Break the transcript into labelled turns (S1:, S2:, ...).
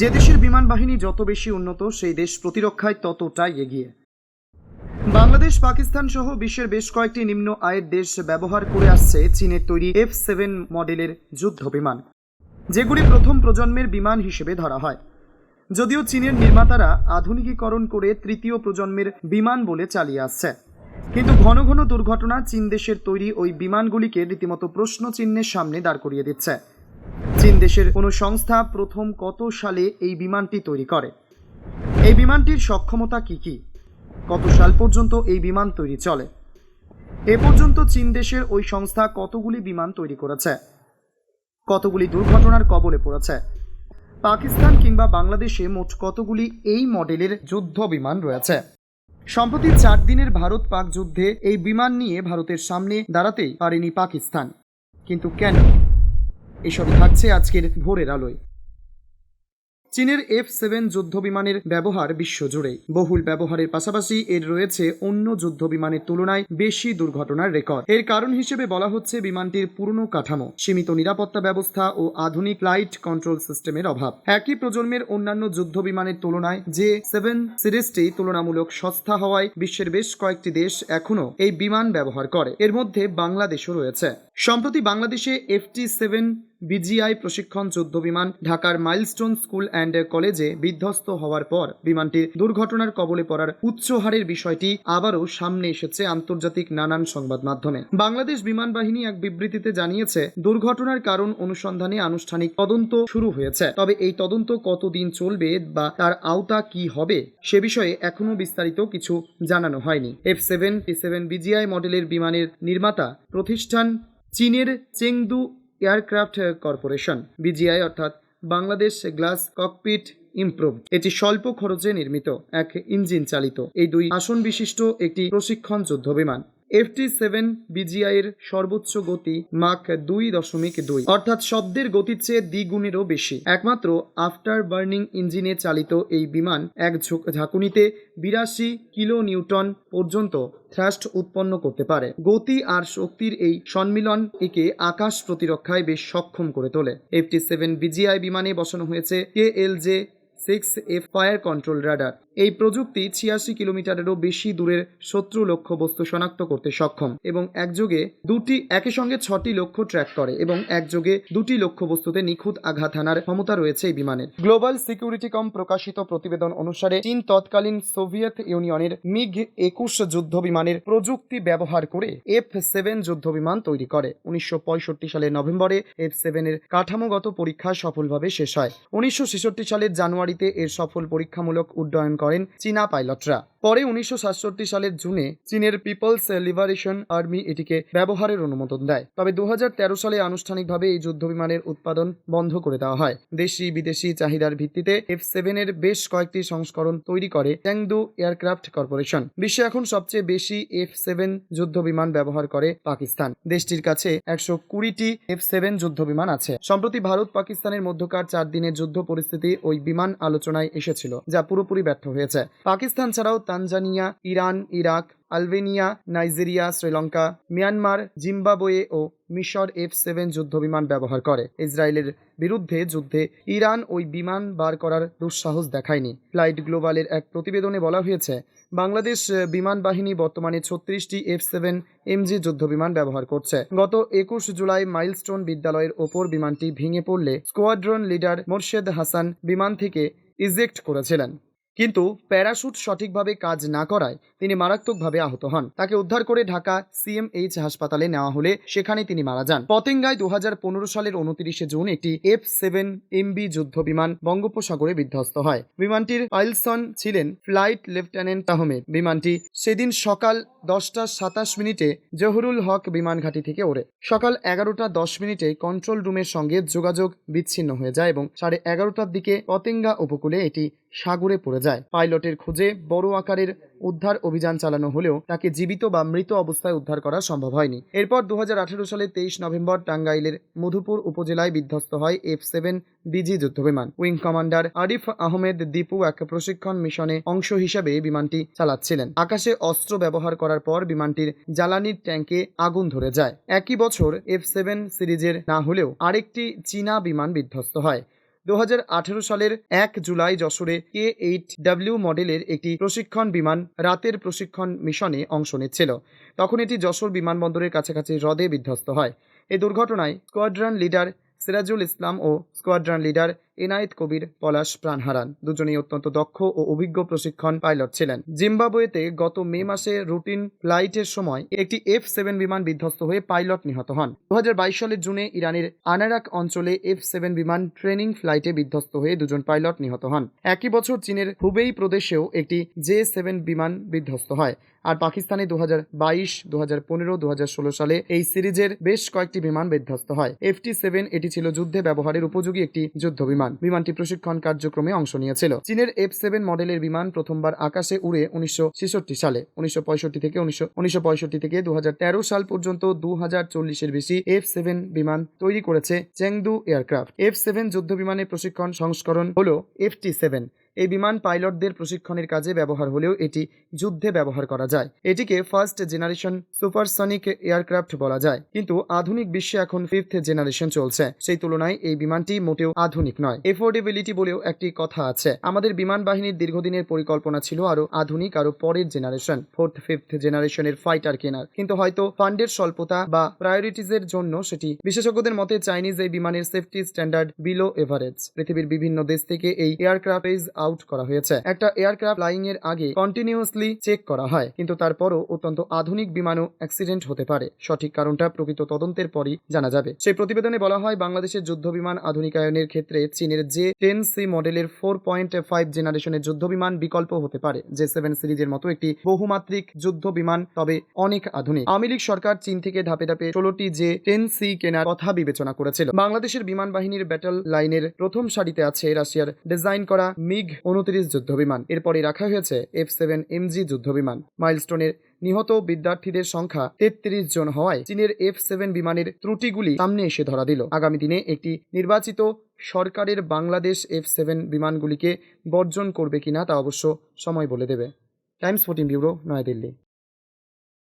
S1: যে দেশের বিমান বাহিনী যত বেশি উন্নত, সেই দেশ প্রতিরক্ষায় ততটাই এগিয়ে। বাংলাদেশ, পাকিস্তান সহ বিশ্বের বেশ কয়েকটি নিম্ন আয়ের দেশ ব্যবহার করে আসছে চীনের তৈরি এফ সেভেন মডেলের যুদ্ধ বিমান, যেগুলি প্রথম প্রজন্মের বিমান হিসেবে ধরা হয়। যদিও চীনের নির্মাতারা আধুনিকীকরণ করে তৃতীয় প্রজন্মের বিমান বলে চালিয়ে আসছে। কিন্তু ঘন ঘন দুর্ঘটনা চীন দেশের তৈরি ওই বিমানগুলিকে রীতিমতো প্রশ্ন চিহ্নের সামনে দাঁড় করিয়ে দিচ্ছে। চীন দেশের কোনো সংস্থা প্রথম কত সালে এই বিমানটি তৈরি করে? এই বিমানটির সক্ষমতা কি কি? কত সাল পর্যন্ত এই বিমান তৈরি চলে? এ পর্যন্ত চীন দেশের ওই সংস্থা কতগুলি বিমান তৈরি করেছে? কতগুলি দুর্ঘটনার কবলে পড়েছে? পাকিস্তান কিংবা বাংলাদেশে মোট কতগুলি এই মডেলের যুদ্ধ বিমান রয়েছে? সম্প্রতি চার দিনের ভারত পাক যুদ্ধে এই বিমান নিয়ে ভারতের সামনে দাঁড়াতেই পারেনি পাকিস্তান। কিন্তু কেন? এসবই থাকছে আজকের ভোরের আলোয়। চীনের এফ সেভেন যুদ্ধ বিমানের ব্যবহার বিশ্বজুড়ে। বহুল ব্যবহারের পাশাপাশি এর রয়েছে অন্য যুদ্ধ বিমানের তুলনায় বেশি দুর্ঘটনার রেকর্ড। এর কারণ হিসেবে বলা হচ্ছে বিমানটির পুরনো কাঠামো, সীমিত নিরাপত্তা ব্যবস্থা ও আধুনিক ফ্লাইট কন্ট্রোল সিস্টেমের অভাব। একই প্রজন্মের অন্যান্য যুদ্ধ বিমানের তুলনায় যে সেভেন সিরিজটি তুলনামূলক সস্তা হওয়ায় বিশ্বের বেশ কয়েকটি দেশ এখনও এই বিমান ব্যবহার করে। এর মধ্যে বাংলাদেশও রয়েছে। সম্প্রতি বাংলাদেশে এফটি সেভেন বিজিআই প্রশিক্ষণ যুদ্ধ বিমান ঢাকার মাইলস্টোন স্কুল অ্যান্ড কলেজে বিধ্বস্ত হওয়ার পর বিমানটির দুর্ঘটনার কবলে পড়ার উচ্চ হারের বিষয়টি আবারও সামনে এসেছে আন্তর্জাতিক নানান সংবাদ মাধ্যমে। বাংলাদেশ বিমান বাহিনী এক বিবৃতিতে জানিয়েছে, দুর্ঘটনার কারণ অনুসন্ধানে আনুষ্ঠানিক তদন্ত শুরু হয়েছে। তবে এই তদন্ত কতদিন চলবে বা তার আওতা কি হবে, সে বিষয়ে এখনও বিস্তারিত কিছু জানানো হয়নি। F seven, T seven BGI মডেলের বিমানের নির্মাতা প্রতিষ্ঠান চীনের চেংদু এয়ারক্রাফট কর্পোরেশন, বিজিআই অর্থাৎ বাংলাদেশ গ্লাস ককপিট ইমপ্রুভ এটি স্বল্প খরচে নির্মিত, এক ইঞ্জিন চালিত। এই দুই আসন বিশিষ্ট একটি প্রশিক্ষণ যুদ্ধ বিমান এফটি সেভেন বিজিআই এর সর্বোচ্চ গতি মাক দুই দশমিক দুই। অর্থাৎ শব্দের গতির চেয়ে দ্বিগুণেরও বেশি। একমাত্র আফটার বার্নিং ইঞ্জিনে চালিত এই বিমান এক ঝুঁক- ঝাঁকুনিতে বিরাশি কিলো নিউটন পর্যন্ত থ্রাস্ট উৎপন্ন করতে পারে। গতি আর শক্তির এই সম্মিলন একে আকাশ প্রতিরক্ষায় বেশ সক্ষম করে তোলে। এফটি সেভেন বিজিআই বিমানে বসানো হয়েছে K L J six F fire control radar এই প্রযুক্তি ছিয়াশি কিলোমিটারেরও বেশি দূরের শত্রু লক্ষ্য বস্তু শনাক্ত করতে সক্ষম এবং একযোগে দুটি একই সঙ্গে ছটি লক্ষ্য ট্র্যাক করে এবং একযোগে দুটি লক্ষ্য বস্তুতে নিখুঁত আঘাত হানার ক্ষমতা রয়েছে এই বিমানের। গ্লোবাল সিকিউরিটি কম প্রকাশিত প্রতিবেদন অনুসারে চীন তৎকালীন সোভিয়েত ইউনিয়নের মিগ একুশ যুদ্ধ বিমানের প্রযুক্তি ব্যবহার করে এফ সেভেন যুদ্ধ বিমান তৈরি করে। উনিশশো পঁয়ষট্টি সালের নভেম্বরে এফ সেভেনের কাঠামোগত পরীক্ষা সফলভাবে শেষ হয়। উনিশশো ছেষট্টি সালের জানুয়ারিতে এর সফল পরীক্ষামূলক উড্ডয়ন করেন চীনা পাইলটরা। পরে উনিশশো সালের জুনে চীনের পিপলস লিবারেশন আর্মি এটিকে ব্যবহারের অনুমোদন দেয়। তবে দু সালে আনুষ্ঠানিকভাবে এই যুদ্ধ বিমানের উৎপাদন বন্ধ করে দেওয়া হয়। দেশি বিদেশি চাহিদার ভিত্তিতে এফ সেভেনের বেশ কয়েকটি সংস্করণ তৈরি করে চ্যাংদু এয়ারক্রাফট কর্পোরেশন। বিশ্বে এখন সবচেয়ে বেশি এফ সেভেন যুদ্ধ বিমান ব্যবহার করে পাকিস্তান। দেশটির কাছে একশো কুড়িটি এফ সেভেন যুদ্ধ বিমান আছে। সম্প্রতি ভারত পাকিস্তানের মধ্যকার চার দিনের যুদ্ধ পরিস্থিতি ওই বিমান আলোচনায় এসেছিল যা পুরোপুরি ব্যর্থ হয়েছে। পাকিস্তান ছাড়াও Tanzania Iran Iraq Albania, Nigeria, Sri Lanka, Myanmar, Zimbabwe ও মিশর এফ সেভেন যুদ্ধবিমান ব্যবহার করে। ইসরায়েলের বিরুদ্ধে যুদ্ধে ইরান ওই বিমান বার করার দুঃসাহস দেখায়নি। ফ্লাইট গ্লোবালের এক প্রতিবেদনে বলা হয়েছে, বাংলাদেশ বিমান বাহিনী বর্তমানে ছত্রিশটি এফ সেভেন এমজি যুদ্ধবিমান ব্যবহার করছে। গত একুশ জুলাই মাইলস্টোন বিদ্যালয়ের ওপর বিমানটি ভেঙে পড়লে স্কোয়াড্রন লিডার মোর্শেদ হাসান বিমান থেকে ইজেক্ট করেছিলেন। কিন্তু প্যারাশুট সঠিকভাবে কাজ না করায় তিনি মারাত্মকভাবে আহত হন। তাকে উদ্ধার করে ঢাকা সিএমএইচ হাসপাতালে নেওয়া হলে সেখানে তিনি মারা যান। পতেঙ্গায় দু সালের উনত্রিশে জুন একটি এফ সেভেন এমবি যুদ্ধ বিমান বঙ্গোপসাগরে বিধ্বস্ত হয়। বিমানটির পাইলসন ছিলেন ফ্লাইট লেফটেন্যান্ট আহমেদ বিমানটি সেদিন সকাল দশটা সাতাশ মিনিটে জহুরুল হক বিমান ঘাঁটি থেকে ওড়ে। সকাল এগারোটা দশ মিনিটে কন্ট্রোল রুমের সঙ্গে যোগাযোগ বিচ্ছিন্ন হয়ে যায় এবং সাড়ে এগারোটার দিকে পতেঙ্গা উপকূলে এটি সাগরে পড়ে যায়। পাইলটের খোঁজে বড় আকারের উদ্ধার অভিযান চালানো হলেও তাকে জীবিত বা মৃত অবস্থায় উদ্ধার করা সম্ভব হয়নি। এরপর দু সালের তেইশ নভেম্বর টাঙ্গাইলের মধুপুর উপজেলায় বিধ্বস্ত হয় এফ সেভেন ডিজি যুদ্ধবিমান। উইং কমান্ডার আরিফ আহমেদ দীপু এক প্রশিক্ষণ মিশনে অংশ হিসেবে বিমানটি চালাচ্ছিলেন। আকাশে অস্ত্র ব্যবহার করার পর বিমানটির জ্বালানির ট্যাঙ্কে আগুন ধরে যায়। একই বছর এফ সেভেন সিরিজের না হলেও আরেকটি চীনা বিমান বিধ্বস্ত হয়। দু হাজার আঠারো সালের এক জুলাই যশোরে কে এইট ডাব্লিউ মডেলের একটি প্রশিক্ষণ বিমান রাতের প্রশিক্ষণ মিশনে অংশ নিচ্ছিল। তখন এটি যশোর বিমানবন্দরের কাছাকাছি হ্রদে বিধ্বস্ত হয়। এই দুর্ঘটনায় স্কোয়াড্রান লিডার সিরাজুল ইসলাম ও স্কোয়াড্রান লিডার এনায়েত কবির, পলাশ প্রাণ হারান দুজনেই অত্যন্ত দক্ষ ও অভিজ্ঞ প্রশিক্ষণ পাইলট ছিলেন। জিম্বাবুয়েতে গত মে মাসে রুটিন ফ্লাইটের সময় একটি এফ সেভেন বিমান বিধ্বস্ত হয়ে পাইলট নিহত হন। দু হাজার বাইশ সালের জুনে ইরানের আনারাক অঞ্চলে এফ সেভেন বিমান ট্রেনিং ফ্লাইটে বিধ্বস্ত হয়ে দুজন পাইলট নিহত হন। একই বছর চীনের হুবেই প্রদেশেও একটি জে সেভেন বিমান বিধ্বস্ত হয়। আর পাকিস্তানে দু হাজার বাইশ দু হাজার পনেরো দু হাজার ষোলো সালে এই সিরিজের বেশ কয়েকটি বিমান বিধ্বস্ত হয়। এফটি সেভেন এটি ছিল যুদ্ধে ব্যবহারের উপযোগী একটি যুদ্ধ বিমান। বিমানটি প্রশিক্ষণ কার্যক্রমে অংশ নিয়েছিল। চীনের এফ সেভেন মডেলের বিমান প্রথমবার আকাশে উড়ে উনিশশো ছেষট্টি সালে, উনিশশো পঁয়ষট্টি থেকে উনিশশো থেকে দু হাজার তেরো সাল পর্যন্ত দু হাজার বেশি এফ সেভেন বিমান তৈরি করেছে চেংদু এয়ারক্রাফট। এফ সেভেন যুদ্ধ বিমানের প্রশিক্ষণ সংস্করণ হল এফটি সেভেন এই বিমান পাইলটদের প্রশিক্ষণের কাজে ব্যবহার হলেও এটি যুদ্ধে ব্যবহার করা যায়। এটিকে ফার্স্ট জেনারেশন সুপারসনিক এয়ারক্রাফট বলা যায়। কিন্তু আধুনিক বিশ্বে এখন ফিফথ জেনারেশন চলছে। সেই তুলনায় এই বিমানটি মোটেও আধুনিক নয়। এফোর্ডেবিলিটি বলেও একটি কথা আছে। আমাদের বিমান বাহিনীর দীর্ঘদিনের পরিকল্পনা ছিল আরও আধুনিক আরও পরের জেনারেশন, ফোর্থ, ফিফথ জেনারেশনের ফাইটার কেনার। কিন্তু হয়তো ফান্ডের স্বল্পতা বা প্রায়োরিটিজের জন্য সেটি বিশেষজ্ঞদের মতে চাইনিজ এই বিমানের সেফটি স্ট্যান্ডার্ড বিলো এভারেজ। পৃথিবীর বিভিন্ন দেশ থেকে এই এয়ারক্রাফট আউট করা হয়েছে। একটা এয়ারক্রাফট ফ্লাইং এর আগে কন্টিনিউয়াসলি চেক করা হয়, কিন্তু তারপরও অত্যন্ত আধুনিক বিমানও অ্যাক্সিডেন্ট হতে পারে। সঠিক কারণটা প্রকৃত তদন্তের পরই জানা যাবে। সেই প্রতিবেদনে বলা হয়, বাংলাদেশের যুদ্ধ বিমান আধুনিকায়নের ক্ষেত্রে চীনের যে টেন সি মডেলের ফোর পয়েন্ট ফাইভ জেনারেশনের যুদ্ধ বিমান বিকল্প হতে পারে। যে সেভেন সিরিজের মতো একটি বহুমাত্রিক যুদ্ধ বিমান তবে অনেক আধুনিক। আওয়ামী লীগ সরকার চীন থেকে ধাপে ধাপে ষোলোটি যে টেন সি কেনার কথা বিবেচনা করেছিল। বাংলাদেশের বিমান বাহিনীর ব্যাটল লাইনের প্রথম সারিতে আছে রাশিয়ার ডিজাইন করা মিগ উনত্রিশ যুদ্ধবিমান। এরপরে রাখা হয়েছে এফ সেভেন এমজি যুদ্ধবিমান। মাইলস্টোনের নিহত বিদ্যার্থীদের সংখ্যা তেত্রিশ জন হওয়ায় চীনের এফ সেভেন বিমানের ত্রুটিগুলি সামনে এসে ধরা দিল। আগামী দিনে একটি নির্বাচিত সরকারের বাংলাদেশ এফ সেভেন বিমানগুলিকে বর্জন করবে কিনা তা অবশ্য সময় বলে দেবে। Times fourteen bureau, New Delhi.